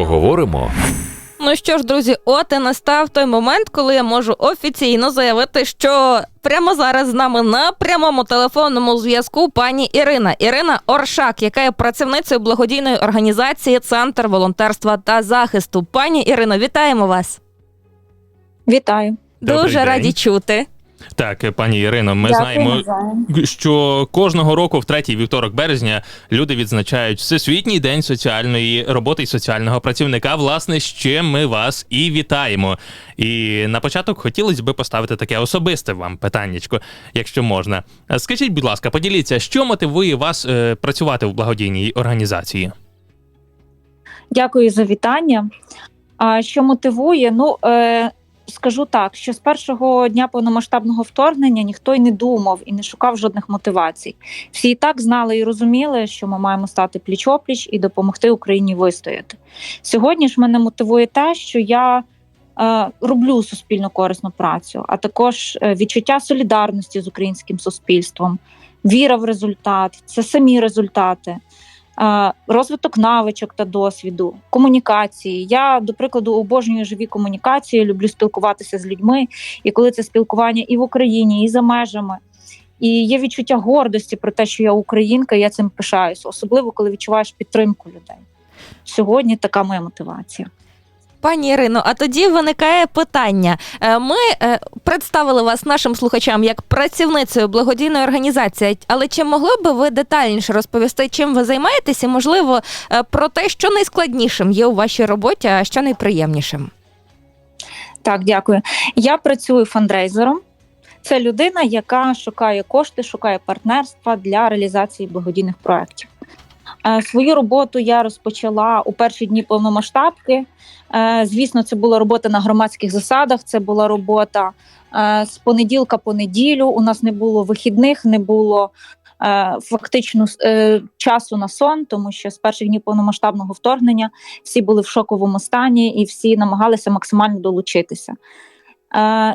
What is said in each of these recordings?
Поговоримо. Ну що ж, друзі, от і настав той момент, коли я можу офіційно заявити, що прямо зараз з нами на прямому телефонному зв'язку пані Ірина. Ірина Оршак, яка є працівницею благодійної організації Центр волонтерства та захисту. Пані Ірино, вітаємо вас. Вітаю. Добрий Дуже день. раді чути. Так, пані Ірино, ми Дякую, знаємо, що кожного року, в третій вівторок березня, люди відзначають Всесвітній день соціальної роботи і соціального працівника. Власне, з чим ми вас і вітаємо. І на початок хотілося б поставити таке особисте вам питаннячко, якщо можна. Е, Скажіть, будь ласка, поділіться, що мотивує вас е, працювати в благодійній організації? Дякую за вітання. А що мотивує? Ну е, скажу так, що з першого дня повномасштабного вторгнення ніхто й не думав і не шукав жодних мотивацій. Всі і так знали і розуміли, що ми маємо стати пліч-опліч і допомогти Україні вистояти. Сьогодні ж мене мотивує те, що я. е, Роблю суспільно корисну працю, а також е, відчуття солідарності з українським суспільством, віра в результат, це самі результати. Е, розвиток навичок та досвіду, комунікації. Я, до прикладу, обожнюю живі комунікації, люблю спілкуватися з людьми. І коли це спілкування і в Україні, і за межами. І є відчуття гордості про те, що я українка, і я цим пишаюся, особливо коли відчуваєш підтримку людей. Сьогодні така моя мотивація. Пані Ірино, а тоді виникає питання. Е, Ми е, представили вас нашим слухачам як працівницею благодійної організації, але чи могли би ви детальніше розповісти, чим ви займаєтесь, і можливо е, про те, що найскладнішим є у вашій роботі, а що найприємнішим? Так, дякую. Я працюю фандрейзером. Це людина, яка шукає кошти, шукає партнерства для реалізації благодійних проєктів. Е, Свою роботу я розпочала у перші дні повномасштабки. Е, Звісно, це була робота на громадських засадах. Це була робота е, з понеділка по неділю. У нас не було вихідних, не було фактично часу на сон, тому що з перших днів повномасштабного вторгнення всі були в шоковому стані і всі намагалися максимально долучитися.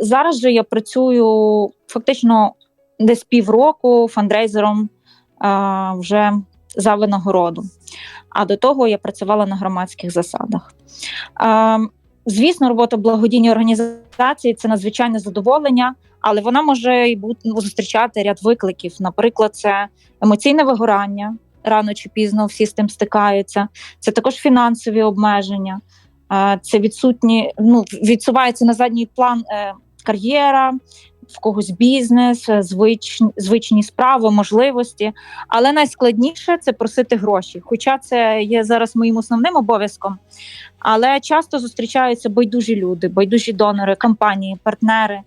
Зараз же я працюю фактично десь півроку фандрейзером вже за винагороду. А до того я працювала на громадських засадах. Е, Звісно, робота благодійній організації це надзвичайне задоволення, але вона може й бути ну, зустрічати ряд викликів. Наприклад, це емоційне вигорання. Рано чи пізно всі з тим стикаються. Це також фінансові обмеження, е, це відсутні, ну відсувається на задній план е, кар'єра, в когось бізнес, звичні звич, звичні справи, можливості. Але найскладніше це просити гроші. Хоча це є зараз моїм основним обов'язком. Але часто зустрічаються байдужі люди, байдужі донори, компанії, партнери,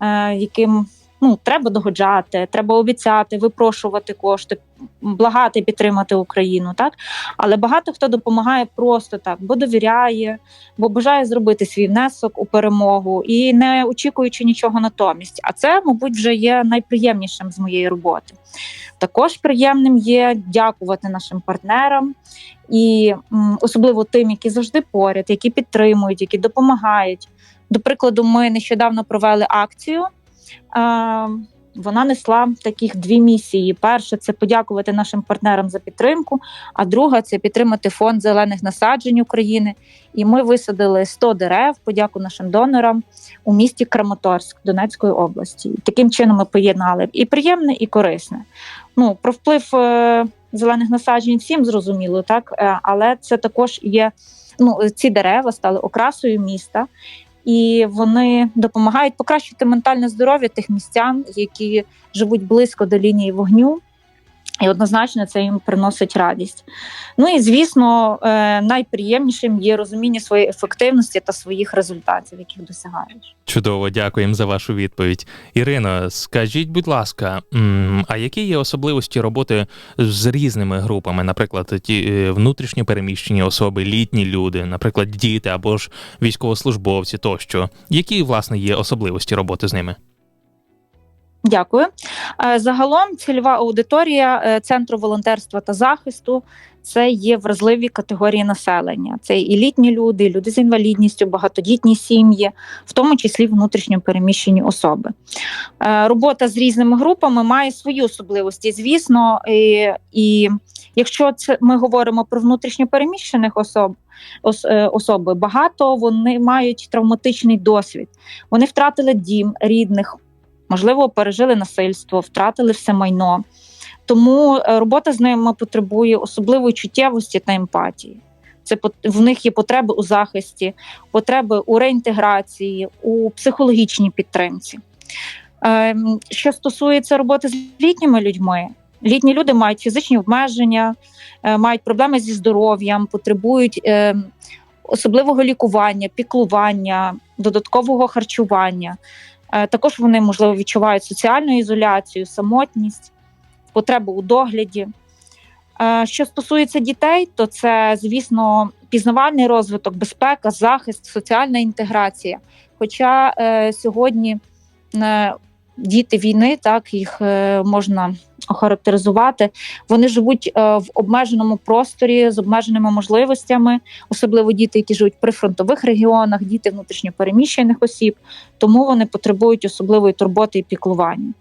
е, яким ну, треба догоджати, треба обіцяти, випрошувати кошти, благати підтримати Україну. Так? Але багато хто допомагає просто так, бо довіряє, бо бажає зробити свій внесок у перемогу і не очікуючи нічого натомість. А це, мабуть, вже є найприємнішим з моєї роботи. Також приємним є дякувати нашим партнерам і особливо тим, які завжди поряд, які підтримують, які допомагають. До прикладу, ми нещодавно провели акцію. Вона несла таких дві місії: перша це подякувати нашим партнерам за підтримку, а друга це підтримати фонд зелених насаджень України. І ми висадили 100 дерев, подяку нашим донорам у місті Краматорськ Донецької області. Таким чином ми поєднали і приємне, і корисне. Ну про вплив е, зелених насаджень всім зрозуміло, так Е, але це також є. Ну, ці дерева стали окрасою міста, і вони допомагають покращити ментальне здоров'я тих містян, які живуть близько до лінії вогню. І однозначно це їм приносить радість. Ну і звісно, е, найприємнішим є розуміння своєї ефективності та своїх результатів, яких досягаєш. Чудово, дякуємо за вашу відповідь. Ірино, скажіть, будь ласка, а які є особливості роботи з різними групами, наприклад, ті е, внутрішньо переміщені особи, літні люди, наприклад, діти або ж військовослужбовці тощо? Які власне є особливості роботи з ними? Дякую. Е, Загалом цільова аудиторія е, центру волонтерства та захисту це є вразливі категорії населення. Це і літні люди, люди з інвалідністю, багатодітні сім'ї, в тому числі внутрішньо переміщені особи. Е, Робота з різними групами має свої особливості, звісно, і, і якщо це ми говоримо про внутрішньо переміщених особ. Особи багато вони мають травматичний досвід. Вони втратили дім рідних, можливо, пережили насильство, втратили все майно. Тому е, робота з ними потребує особливої чуттєвості та емпатії. Це в них є потреби у захисті, потреби у реінтеграції, у психологічній підтримці. Ем, Що стосується роботи з літніми людьми, літні люди мають фізичні обмеження, е, мають проблеми зі здоров'ям, потребують е, особливого лікування, піклування, додаткового харчування. Е, Також вони, можливо, відчувають соціальну ізоляцію, самотність, потребу у догляді. Е, Що стосується дітей, то це, звісно, пізнавальний розвиток, безпека, захист, соціальна інтеграція. Хоча е, сьогодні діти війни, так їх можна охарактеризувати, вони живуть е, в обмеженому просторі з обмеженими можливостями, особливо діти, які живуть при фронтових регіонах, діти внутрішньопереміщених осіб, тому вони потребують особливої турботи і піклування.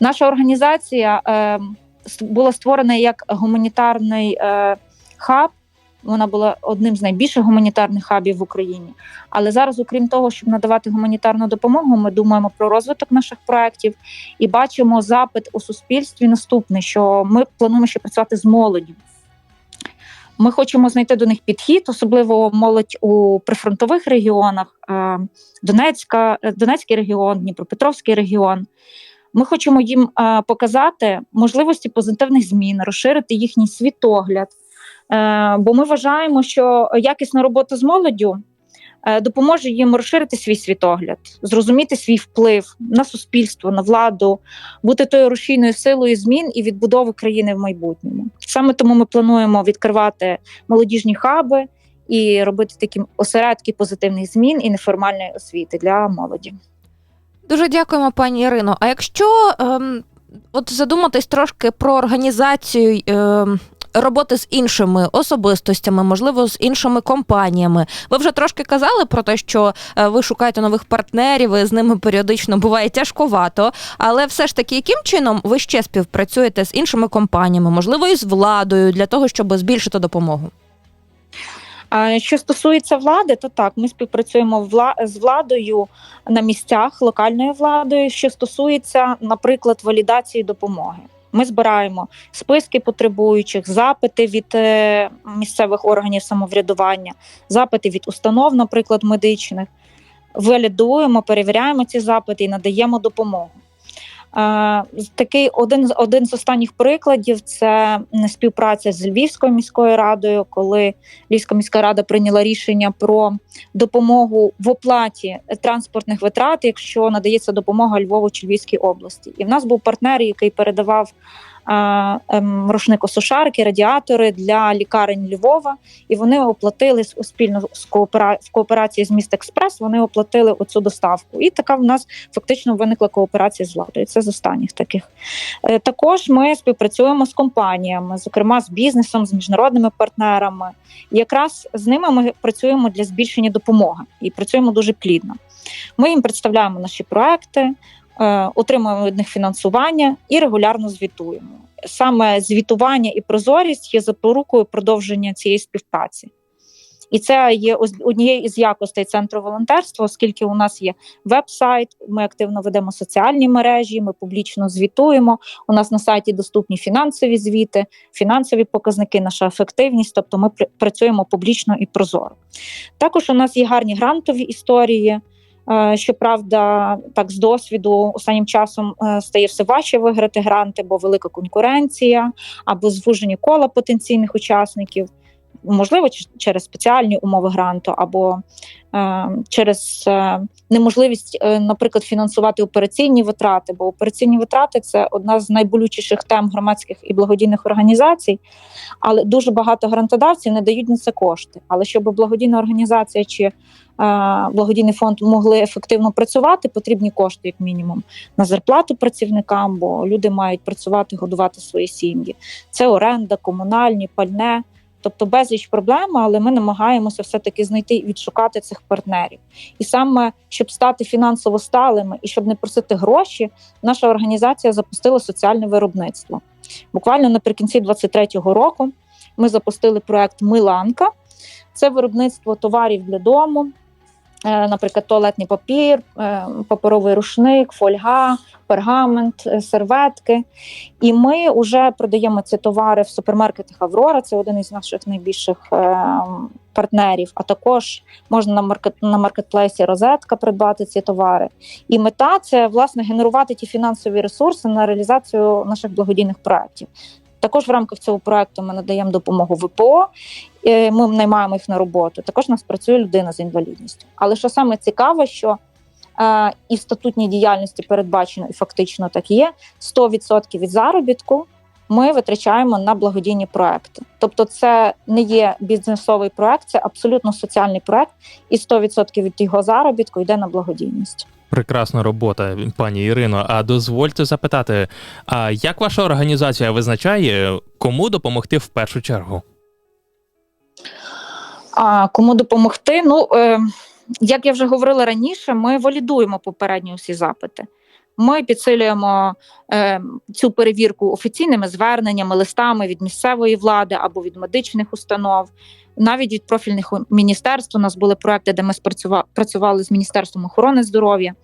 Наша організація е, була створена як гуманітарний е, хаб. Вона була одним з найбільших гуманітарних хабів в Україні. Але зараз, окрім того, щоб надавати гуманітарну допомогу, ми думаємо про розвиток наших проєктів і бачимо запит у суспільстві наступний, що ми плануємо ще працювати з молоддю. Ми хочемо знайти до них підхід, особливо молодь у прифронтових регіонах, е, Донецька, е, Донецький регіон, Дніпропетровський регіон. Ми хочемо їм е, показати можливості позитивних змін, розширити їхній світогляд. Е, Бо ми вважаємо, що якісна робота з молоддю е, допоможе їм розширити свій світогляд, зрозуміти свій вплив на суспільство, на владу, бути тою рушійною силою змін і відбудови країни в майбутньому. Саме тому ми плануємо відкривати молодіжні хаби і робити такі осередки позитивних змін і неформальної освіти для молоді. Дуже дякуємо, пані Ірино. А якщо ем, от задуматись трошки про організацію ем, роботи з іншими особистостями, можливо, з іншими компаніями, ви вже трошки казали про те, що е, ви шукаєте нових партнерів, і з ними періодично буває тяжковато. Але все ж таки, яким чином ви ще співпрацюєте з іншими компаніями, можливо, і з владою для того, щоб збільшити допомогу? Що стосується влади, то так, ми співпрацюємо з владою на місцях, локальною владою. Що стосується, наприклад, валідації допомоги. Ми збираємо списки потребуючих, запити від е, місцевих органів самоврядування, запити від установ, наприклад, медичних. Валідуємо, перевіряємо ці запити і надаємо допомогу. Такий один один з останніх прикладів це співпраця з Львівською міською радою, коли Львівська міська рада прийняла рішення про допомогу в оплаті транспортних витрат, якщо надається допомога Львову чи Львівській області. І в нас був партнер, який передавав рушникосушарки, радіатори для лікарень Львова, і вони оплатили спільно з коопера... в кооперації з міст Експрес. Вони оплатили оцю доставку. І така в нас фактично виникла кооперація з владою. Це з останніх таких. Е, Також ми співпрацюємо з компаніями, зокрема з бізнесом, з міжнародними партнерами. Якраз з ними ми працюємо для збільшення допомоги і працюємо дуже плідно. Ми їм представляємо наші проекти, отримуємо від них фінансування і регулярно звітуємо. Саме звітування і прозорість є запорукою продовження цієї співпраці. І це є однією із якостей центру волонтерства, оскільки у нас є веб-сайт, ми активно ведемо соціальні мережі, ми публічно звітуємо. У нас на сайті доступні фінансові звіти, фінансові показники, наша ефективність, тобто ми працюємо публічно і прозоро. Також у нас є гарні грантові історії. Е, Щоправда, так з досвіду останнім часом е, стає все важче виграти гранти, бо велика конкуренція або звужені кола потенційних учасників. Можливо, через спеціальні умови гранту або е, через е, неможливість, е, наприклад, фінансувати операційні витрати, бо операційні витрати це одна з найболючіших тем громадських і благодійних організацій. Але дуже багато грантодавців не дають на це кошти. Але щоб благодійна організація чи благодійний фонд могли ефективно працювати, потрібні кошти, як мінімум, на зарплату працівникам, бо люди мають працювати, годувати свої сім'ї. Це оренда, комунальні, пальне. Тобто безліч проблем, але ми намагаємося все-таки знайти і відшукати цих партнерів. І саме щоб стати фінансово сталими і щоб не просити гроші, наша організація запустила соціальне виробництво. Буквально наприкінці 2023 року ми запустили проект Миланка. Це виробництво товарів для дому, наприклад, туалетний папір, е, паперовий рушник, фольга, пергамент, е, серветки. І ми вже продаємо ці товари в супермаркетах Аврора. Це один із наших найбільших е, партнерів. А також можна на маркет на маркетплейсі Розетка придбати ці товари. І мета це власне генерувати ті фінансові ресурси на реалізацію наших благодійних проєктів. Також в рамках цього проекту ми надаємо допомогу ВПО. е, Ми наймаємо їх на роботу. Також нас працює людина з інвалідністю. Але що саме цікаве, що е, і в статутній діяльності передбачено, і фактично так є 100% від заробітку ми витрачаємо на благодійні проекти. Тобто, це не є бізнесовий проект, це абсолютно соціальний проект, і 100% від його заробітку йде на благодійність. Прекрасна робота, пані Ірино. А дозвольте запитати, а як ваша організація визначає, кому допомогти в першу чергу? А кому допомогти? Ну е, як я вже говорила раніше, ми валідуємо попередні усі запити. Ми підсилюємо е, цю перевірку офіційними зверненнями, листами від місцевої влади або від медичних установ, навіть від профільних міністерств. У нас були проекти, де ми працювали з міністерством охорони здоров'я.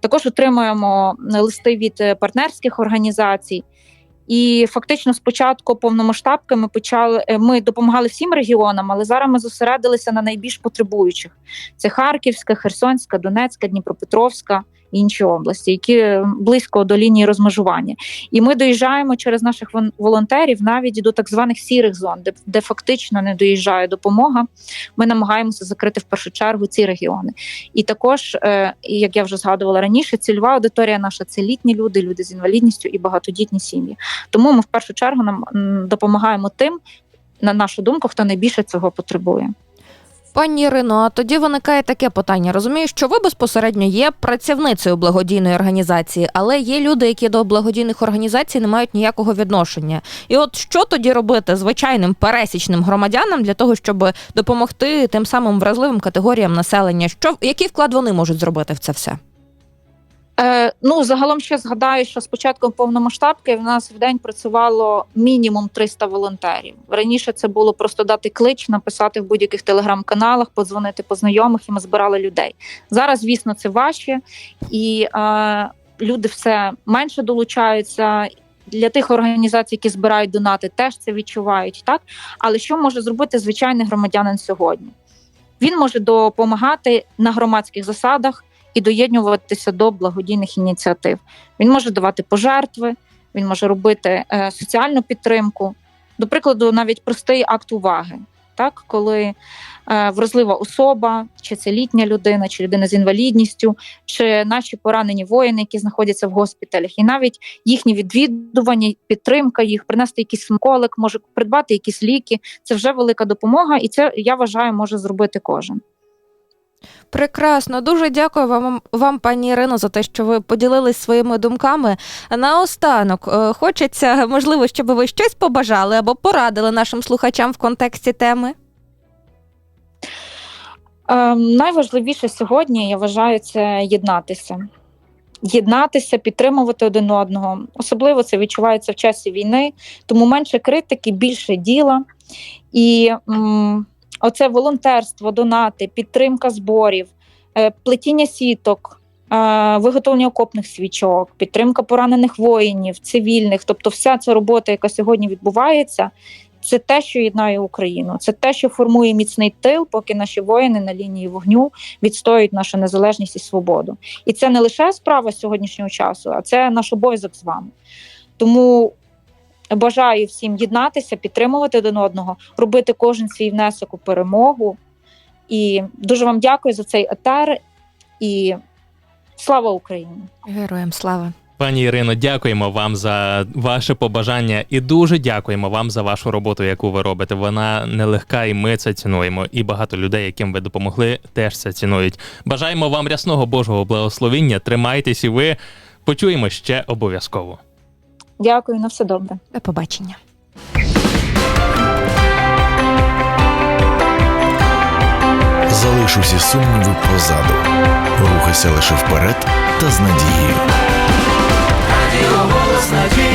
Також отримуємо листи від е, партнерських організацій. І фактично спочатку повномасштабки ми почали. е, Ми допомагали всім регіонам, але зараз ми зосередилися на найбільш потребуючих: це Харківська, Херсонська, Донецька, Дніпропетровська інші області, які е, близько до лінії розмежування. І ми доїжджаємо через наших волонтерів навіть до так званих сірих зон, де, де фактично не доїжджає допомога. Ми намагаємося закрити в першу чергу ці регіони. І також, е, як я вже згадувала раніше, цільова аудиторія наша це літні люди, люди з інвалідністю і багатодітні сім'ї. Тому ми в першу чергу нам допомагаємо тим, на нашу думку, хто найбільше цього потребує. Пані Ірино, а тоді виникає таке питання. Розумію, що ви безпосередньо є працівницею благодійної організації, але є люди, які до благодійних організацій не мають ніякого відношення. І от що тоді робити звичайним пересічним громадянам для того, щоб допомогти тим самим вразливим категоріям населення? Що який вклад вони можуть зробити в це все? Е, ну загалом ще згадаю, що з початком повномасштабки в нас в день працювало мінімум 300 волонтерів. Раніше це було просто дати клич, написати в будь-яких телеграм-каналах, подзвонити по знайомих, і ми збирали людей. Зараз, звісно, це важче, і е, люди все менше долучаються. Для тих організацій, які збирають донати, теж це відчувають, так але що може зробити звичайний громадянин сьогодні? Він може допомагати на громадських засадах і доєднуватися до благодійних ініціатив. Він може давати пожертви, він може робити е, соціальну підтримку. До прикладу, навіть простий акт уваги, так коли е, вразлива особа, чи це літня людина, чи людина з інвалідністю, чи наші поранені воїни, які знаходяться в госпіталях, і навіть їхні відвідування, підтримка їх, принести якийсь смаколик, може придбати якісь ліки. Це вже велика допомога, і це я вважаю, може зробити кожен. Прекрасно, дуже дякую вам, вам, пані Ірино, за те, що ви поділились своїми думками. Наостанок, е, хочеться, можливо, щоб ви щось побажали або порадили нашим слухачам в контексті теми. Ем, найважливіше сьогодні, я вважаю, це єднатися. Єднатися, підтримувати один одного. Особливо це відчувається в часі війни, тому менше критики, більше діла. І м, оце волонтерство, донати, підтримка зборів, е, плетіння сіток, е, виготовлення окопних свічок, підтримка поранених воїнів, цивільних. Тобто, вся ця робота, яка сьогодні відбувається, це те, що єднає Україну, це те, що формує міцний тил, поки наші воїни на лінії вогню відстоюють нашу незалежність і свободу. І це не лише справа сьогоднішнього часу, а це наш обов'язок з вами. Тому Бажаю всім єднатися, підтримувати один одного, робити кожен свій внесок у перемогу. І дуже вам дякую за цей етер. І слава Україні! Героям слава. Пані Ірино, дякуємо вам за ваше побажання і дуже дякуємо вам за вашу роботу, яку ви робите. Вона нелегка, і ми це цінуємо. І багато людей, яким ви допомогли, теж це цінують. Бажаємо вам рясного Божого благословіння. Тримайтесь і ви почуємо ще обов'язково. Дякую, на все добре. До побачення. Залиш усі сумніви позаду. Рухайся лише вперед та з надією. Радіо голос надії.